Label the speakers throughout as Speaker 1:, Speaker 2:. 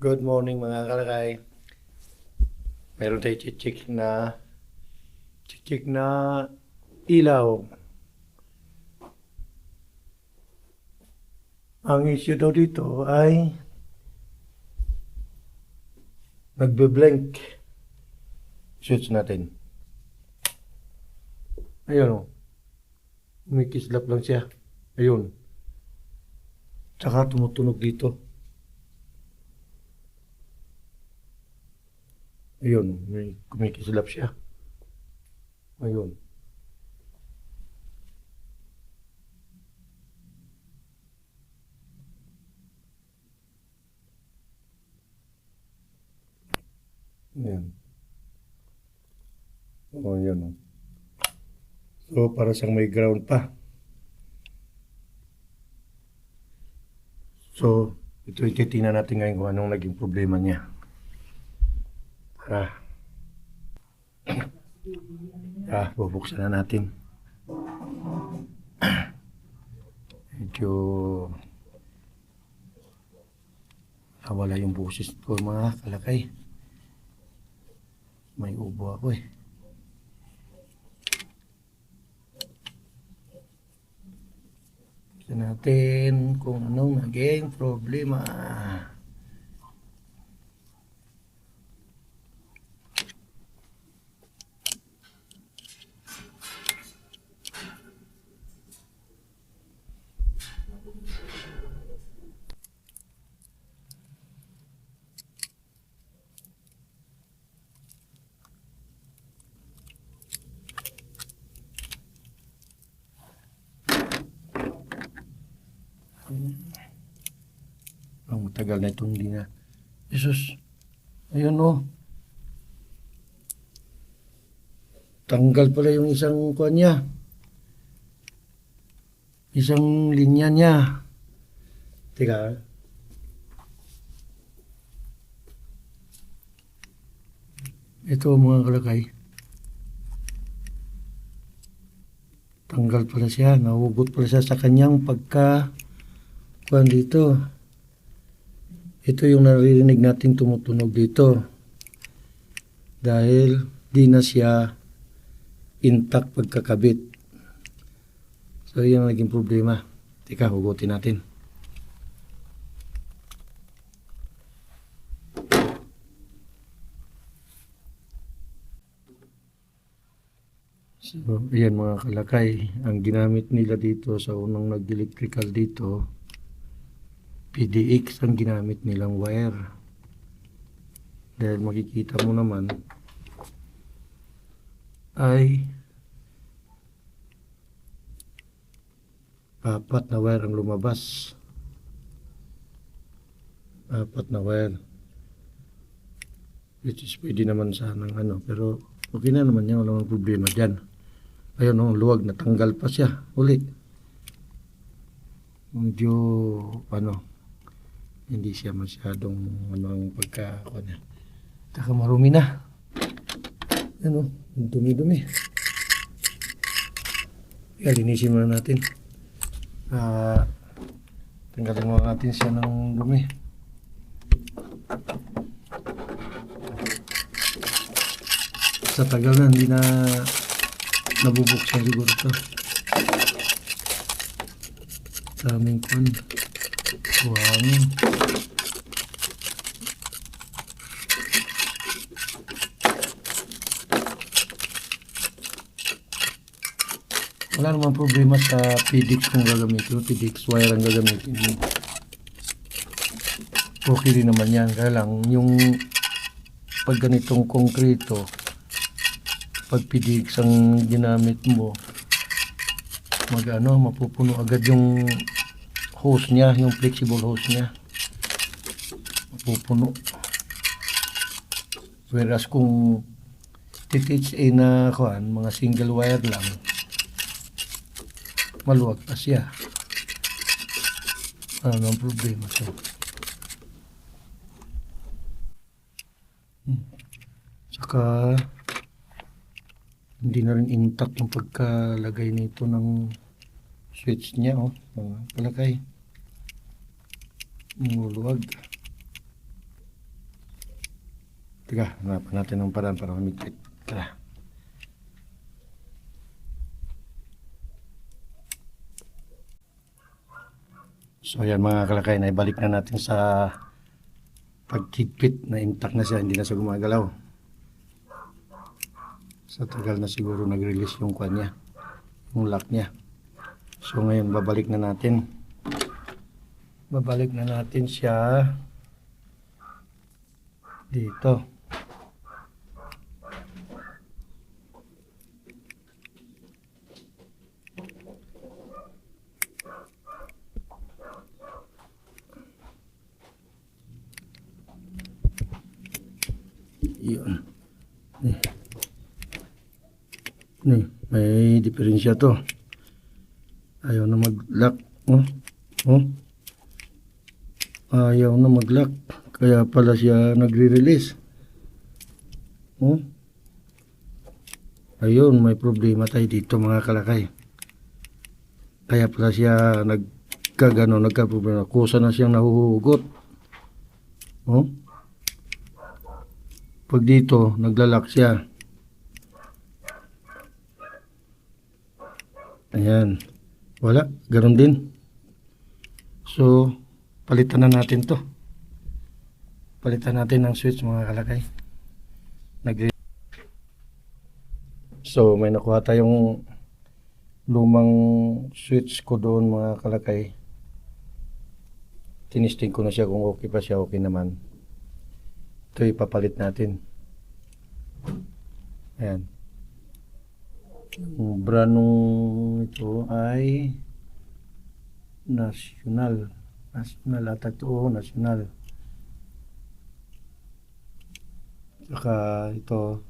Speaker 1: Good morning mga kalakay. Meron tayo chichik na chichik na ilaw. Ang issue daw dito ay nagbe-blank switch natin. Ayun o. May kislap lang siya. Ayun. Tsaka tumutunog dito. Ayun, may kumikislap siya. Ayun. Ayan. Yan. oh. So, para siyang may ground pa. So, ito ititingnan natin ngayon kung anong naging problema niya. Tara. Ah, bubuksan na natin. Medyo nawala yung boses ko mga kalakay. May ubo ako eh. Tignan natin kung anong naging problema. Ang matagal na itong hindi na. Jesus, ayun oh. Tanggal pala yung isang kuan niya. Isang linya niya. Teka. Ito mga kalakay. Tanggal pala siya. Nahugot pala siya sa kanyang pagka kuan dito. Ito yung naririnig nating tumutunog dito. Dahil di na siya intact pagkakabit. So, yan ang naging problema. Teka, hugutin natin. So, yan mga kalakay. Ang ginamit nila dito sa unang nag-electrical dito, PDX ang ginamit nilang wire. Dahil makikita mo naman ay apat na wire ang lumabas. Apat na wire. Which is pwede naman sanang ano, pero okay na naman yan, walang problema dyan. Ayun, oh, luwag, natanggal pa siya. Uli. Medyo, ano, hindi siya masyadong ano ang pagka ano niya. Taka marumi na. Ano, dumi-dumi. Kaya muna natin. Ah, tanggalin muna natin siya ng dumi. Sa tagal na, hindi na nabubuksan siguro ito. Daming kwan. Buhangin. Wala namang problema sa PDX kung gagamitin mo. PDX wire ang gagamitin mo. Okay rin naman yan. Kaya lang, yung pag ganitong konkreto, pag PDX ang ginamit mo, mag ano, mapupuno agad yung hose niya, yung flexible hose niya. Mapupuno. Whereas kung TTHA na kuan, mga single wire lang, maluwag pa siya. Ano ang problema siya? Hmm. Saka, hindi na rin intact yung pagkalagay nito ng switch niya, oh. Mga kalakay. Muluwag. Teka, hanapan natin ng paraan para humigpit. Tara. So yan mga kalakay, naibalik na natin sa pagkigpit na intact na siya, hindi na siya gumagalaw. Sa tagal na siguro nag-release yung kwan niya, yung lock niya. So ngayon babalik na natin. Babalik na natin siya dito. Yun. Ni. Ni, may diferensya to. Oh. Oh. Ayaw na mag-lock. Kaya pala siya nagre-release. Oh. Ayun, may problema tayo dito mga kalakay. Kaya pala siya nagkagano, nagka-problema. Kusa na siyang nahuhugot. Oh. Pag dito, naglalak siya. Ayan. Wala. Ganon din. So, palitan na natin to. Palitan natin ng switch mga kalakay. Nag So, may nakuha tayong lumang switch ko doon mga kalakay. Tinisting ko na siya kung okay pa siya, okay naman. Ito ipapalit natin. Ayan. Ang brand nung ito ay National. National ata ito. Oo, National. Saka ito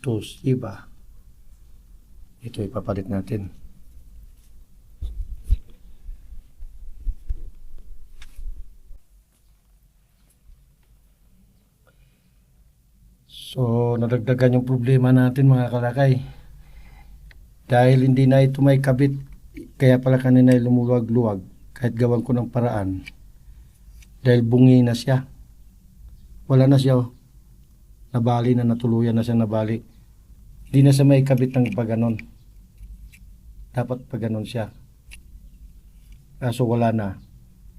Speaker 1: Toshiba. Ito ipapalit natin. So, nadagdagan yung problema natin mga kalakay. Dahil hindi na ito may kabit, kaya pala kanina ay lumuluwag-luwag kahit gawan ko ng paraan. Dahil bungi na siya. Wala na siya. oh. Nabali na, natuluyan na siya nabali. Hindi na siya may kabit ng paganon. Dapat paganon siya. Kaso wala na.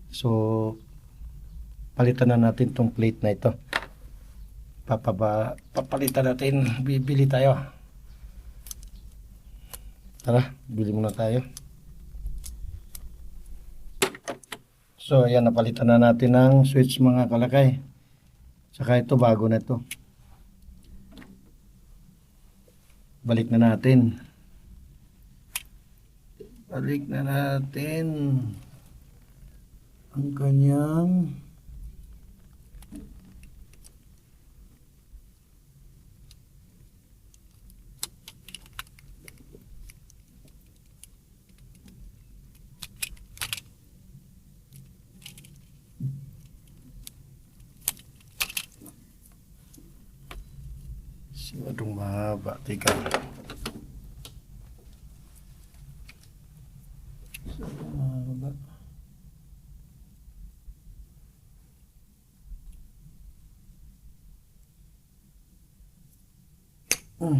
Speaker 1: So, palitan na natin tong plate na ito papaba papalitan natin bibili tayo tara bili muna tayo so ayan napalitan na natin ng switch mga kalakay. Saka ito bago na ito. Balik na natin. Balik na natin ang kanyang Masyadong mahaba. Teka. Masyadong mahaba. Hmm.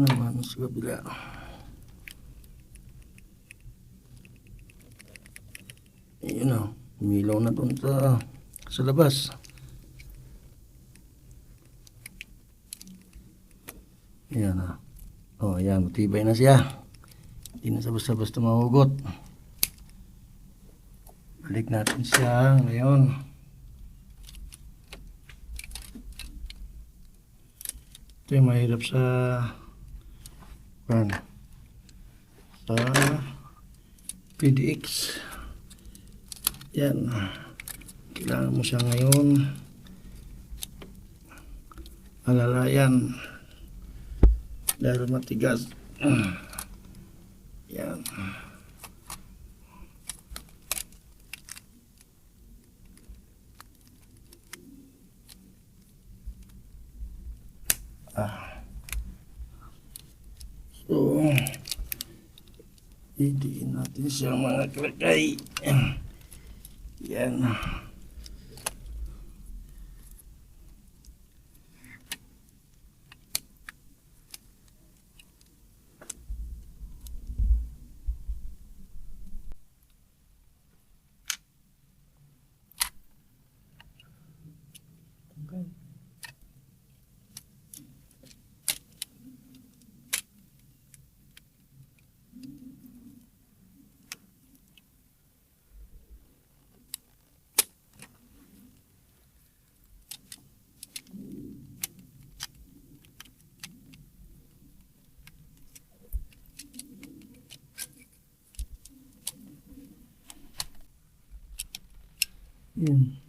Speaker 1: Ano naman sa kabila? Ayun o. Umilaw na doon sa, sa labas. Ayan o. O, ayan. Matibay na siya. Hindi na sa basta-basta mahugot. Balik natin siya ngayon. Ito yung mahirap sa Pan. Sa PDX. Yan. Kailangan mo siya ngayon. Alalayan. Dahil matigas. Yun. Ah. So, idiin natin siya mga kalakay. Yan. Yan.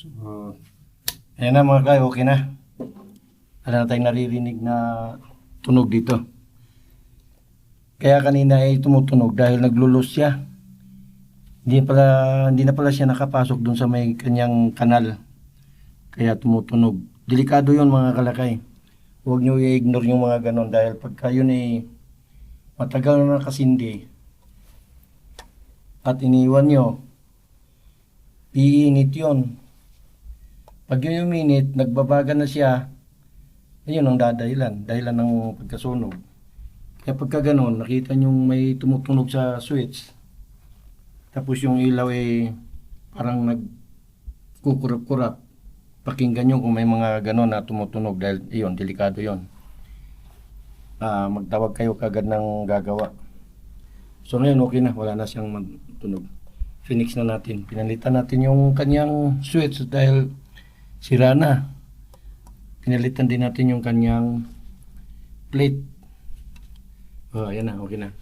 Speaker 1: So, ayan na mga kay, okay na. Wala na tayong naririnig na tunog dito. Kaya kanina ay tumutunog dahil naglulos siya. Hindi pala hindi na pala siya nakapasok dun sa may kanyang kanal. Kaya tumutunog. Delikado 'yon mga kalakay. Huwag niyo i-ignore yung mga ganon dahil pagka yun ay matagal na nakasindi at iniwan nyo, iinit yun. Pag yun yung minute, nagbabaga na siya, ayun ang dadahilan, dahilan ng pagkasunog. Kaya pagka ganun, nakita nyo may tumutunog sa switch, tapos yung ilaw ay parang nagkukurap-kurap, pakinggan nyo kung may mga ganun na tumutunog dahil iyon, delikado yon. Ah, magtawag kayo kagad ng gagawa. So ngayon okay na, wala na siyang tunog. Phoenix na natin. Pinalitan natin yung kanyang switch dahil sira na. Pinalitan din natin yung kanyang plate. Oh, ayan na, okay na.